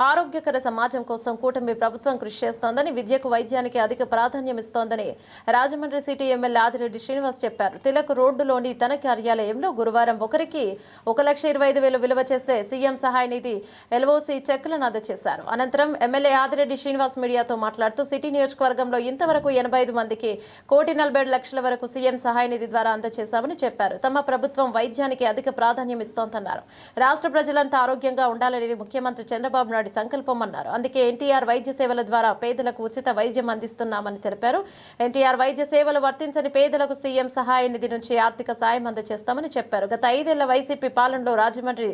ఆరోగ్యకర సమాజం కోసం కూటమి ప్రభుత్వం కృషి చేస్తోందని విద్యకు వైద్యానికి అధిక ప్రాధాన్యం ఇస్తోందని రాజమండ్రి సిటీ ఎమ్మెల్యే ఆదిరెడ్డి శ్రీనివాస్ చెప్పారు. తిలక్ రోడ్డులోని తన కార్యాలయంలో గురువారం ఒకరికి ఒక లక్ష ఇరవై ఐదు వేలు విలువ చేసే సీఎం సహాయ నిధి ఎల్ఓసి చెక్లను అందజేశారు. అనంతరం ఎమ్మెల్యే ఆదిరెడ్డి శ్రీనివాస్ మీడియాతో మాట్లాడుతూ సిటీ నియోజకవర్గంలో ఇంతవరకు ఎనభై ఐదు మందికి కోటి నలభై ఏడు లక్షల వరకు సీఎం సహాయ నిధి ద్వారా అందజేశామని చెప్పారు. తమ ప్రభుత్వం వైద్యానికి అధిక ప్రాధాన్యం ఇస్తోందన్నారు. రాష్ట్ర ప్రజలంతా ఆరోగ్యంగా ఉండాలనేది ముఖ్యమంత్రి చంద్రబాబు నాయుడు సంకల్పం అన్నారు. అందుకే ఎన్టీఆర్ వైద్య సేవల ద్వారా పేదలకు ఉచిత వైద్యం అందిస్తున్నామని తెలిపారు. ఎన్టీఆర్ వైద్య సేవలు వర్తించని పేదలకు సీఎం సహాయ నిధి నుంచి ఆర్థిక సాయం అందజేస్తామని చెప్పారు. గత ఐదేళ్ళ వైసీపీ పాలనలో రాజమండ్రి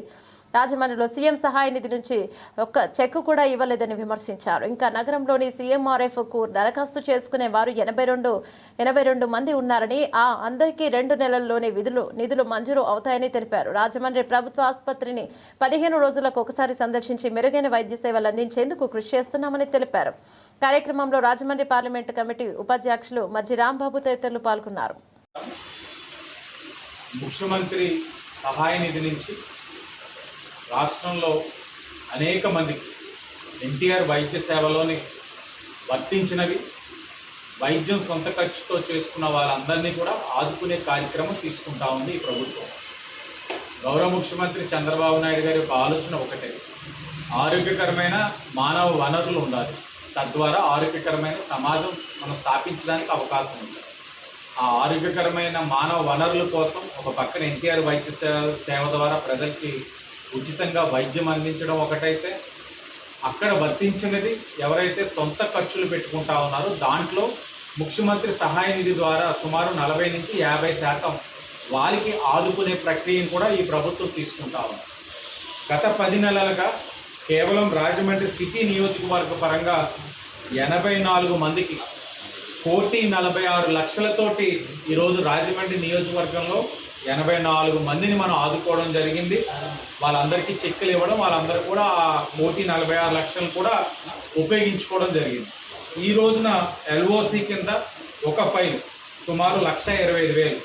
రాజమండ్రిలో సీఎం సహాయ నిధి నుంచి ఒక్క చెక్కు కూడా ఇవ్వలేదని విమర్శించారు. ఇంకా నగరంలోని సీఎంఆర్ఎఫ్కు దరఖాస్తు చేసుకునే వారు ఎనభై రెండు ఎనభై రెండు మంది ఉన్నారని ఆ అందరికీ రెండు నెలల్లోనే విధులు నిధులు మంజూరు అవుతాయని తెలిపారు. రాజమండ్రి ప్రభుత్వ ఆసుపత్రిని పదిహేను రోజులకు ఒకసారి సందర్శించి మెరుగైన వైద్య సేవలు అందించేందుకు కృషి చేస్తున్నామని తెలిపారు. కార్యక్రమంలో రాజమండ్రి పార్లమెంటు కమిటీ ఉపాధ్యక్షులు మజ్జి రాంబాబు తదితరులు పాల్గొన్నారు. ముఖ్యమంత్రి సహాయ నిధి నుంచి రాష్ట్రంలో అనేక మందికి ఎన్టీఆర్ వైద్య సేవలోని వర్తించినవి వైద్యం సొంత ఖర్చుతో చేసుకున్న వాళ్ళందరినీ కూడా ఆదుకునే కార్యక్రమం తీసుకుంటా ఉంది ఈ ప్రభుత్వం. గౌరవ ముఖ్యమంత్రి చంద్రబాబు నాయుడు గారి యొక్క ఆలోచన ఒకటే. ఆరోగ్యకరమైన మానవ వనరులు ఉండాలి. తద్వారా ఆరోగ్యకరమైన సమాజం మనం స్థాపించడానికి అవకాశం ఉంది ఆ ఆరోగ్యకరమైన మానవ వనరుల కోసం ఒక పక్కన ఎన్టీఆర్ వైద్య సేవ సేవ ద్వారా ప్రజలకి ఉచితంగా వైద్యం అందించడం ఒకటైతే అక్కడ వర్తించినది ఎవరైతే సొంత ఖర్చులు పెట్టుకుంటా ఉన్నారో దాంట్లో ముఖ్యమంత్రి సహాయ నిధి ద్వారా సుమారు నలభై నుంచి యాభై శాతం వారికి ఆదుకునే ప్రక్రియను కూడా ఈ ప్రభుత్వం తీసుకుంటా ఉంది. గత పది నెలలుగా కేవలం రాజమండ్రి సిటీ నియోజకవర్గ పరంగా ఎనభై నాలుగు మందికి కోటి నలభై ఆరు లక్షలతోటి ఈరోజు రాజమండ్రి నియోజకవర్గంలో ఎనభై నాలుగు మందిని మనం ఆదుకోవడం జరిగింది. వాళ్ళందరికీ చెక్కులు ఇవ్వడం వాళ్ళందరూ కూడా ఆ కోటి నలభై ఆరు లక్షలు కూడా ఉపయోగించుకోవడం జరిగింది. ఈ రోజున ఎల్ఓసి కింద ఒక ఫైల్ సుమారు లక్ష ఇరవై ఐదు వేలు.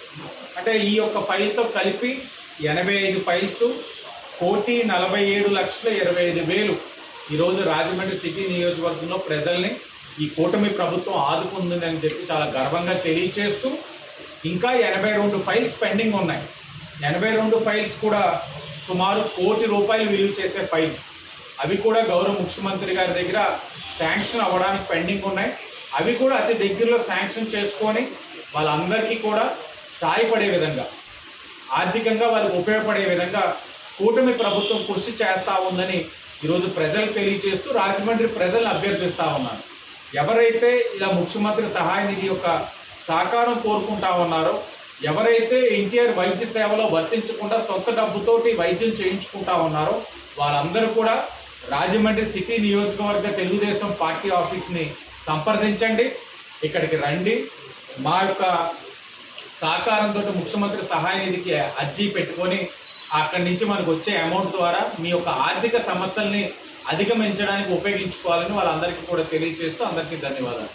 అంటే ఈ యొక్క ఫైల్తో కలిపి ఎనభై ఐదు ఫైల్స్ కోటి నలభై ఏడు లక్షల ఇరవై ఐదు వేలు ఈరోజు రాజమండ్రి సిటీ నియోజకవర్గంలో ప్రజల్ని ఈ కూటమి ప్రభుత్వం ఆదుకుందని చెప్పి చాలా గర్వంగా తెలియచేస్తూ ఇంకా ఎనభై రెండు ఫైల్స్ పెండింగ్ ఉన్నాయి. ఎనభై రెండు ఫైల్స్ కూడా సుమారు కోటి రూపాయలు విలువ చేసే ఫైల్స్. అవి కూడా గౌరవ ముఖ్యమంత్రి గారి దగ్గర శాంక్షన్ అవ్వడానికి పెండింగ్ ఉన్నాయి. అవి కూడా అతి దగ్గరలో శాంక్షన్ చేసుకొని వాళ్ళందరికీ కూడా సాయపడే విధంగా ఆర్థికంగా వాళ్ళకు ఉపయోగపడే విధంగా కూటమి ప్రభుత్వం కృషి చేస్తూ ఉందని ఈరోజు ప్రజలకు తెలియజేస్తూ రాజమండ్రి ప్రజలను అభ్యర్థిస్తూ ఉన్నాను ఎవరైతే ఇలా ముఖ్యమంత్రి సహాయ నిధి యొక్క సహకారం కోరుకుంటా ఉన్నారో ఎవరైతే ఎన్టీఆర్ వైద్య సేవలో వర్తించకుండా సొంత డబ్బుతోటి వైద్యం చేయించుకుంటా ఉన్నారో వాళ్ళందరూ కూడా రాజమండ్రి సిటీ నియోజకవర్గ తెలుగుదేశం పార్టీ ఆఫీస్ని సంప్రదించండి. ఇక్కడికి రండి. మా యొక్క సహకారంతో ముఖ్యమంత్రి సహాయ నిధికి అర్జీ పెట్టుకొని అక్కడి నుంచి మనకు వచ్చే అమౌంట్ ద్వారా మీ యొక్క ఆర్థిక సమస్యల్ని అధిగమించడానికి ఉపయోగించుకోవాలని వాళ్ళందరికీ కూడా తెలియజేస్తూ అందరికీ ధన్యవాదాలు.